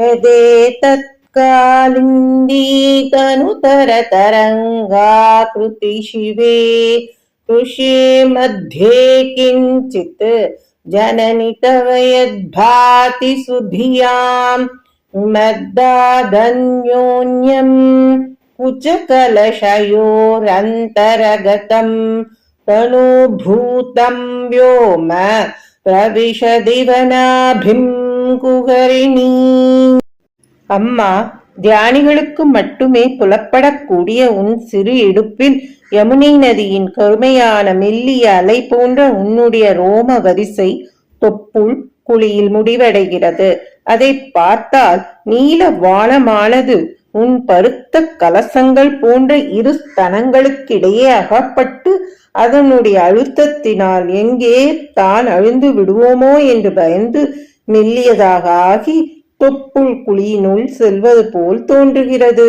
यदेतत्कालिन्दीतनुतरतरङ्गाकृति शिवे। कृषि मध्ये किञ्चित् जननि तव यद्भाति सुधियाम्। मद्दाधन्योन्यम् कुचकलशयोरन्तरगतम्। तनुभूतम् व्योम प्रविशदिवनाभिम्। குகரிணி அம்மா தியானிகளுக்கு மட்டுமே புலப்படக்கூடிய உன் சிறு இடுப்பில் யமுனை நதியின் கருமையான மெல்லிய அலை போன்ற உன்னுடைய ரோம வரிசை தொப்புள் குழியில் முடிவடைகிறது. அதை பார்த்தால் நீல வானமானது உன் பருத்த கலசங்கள் போன்ற இரு ஸ்தனங்களுக்கிடையே அகப்பட்டு அதனுடைய அழுத்தத்தினால் எங்கே தான் அழுந்து விடுவோமோ என்று பயந்து மெல்லியதாக ஆகி தொப்புள் குழியினுள் செல்வது போல் தோன்றுகிறது.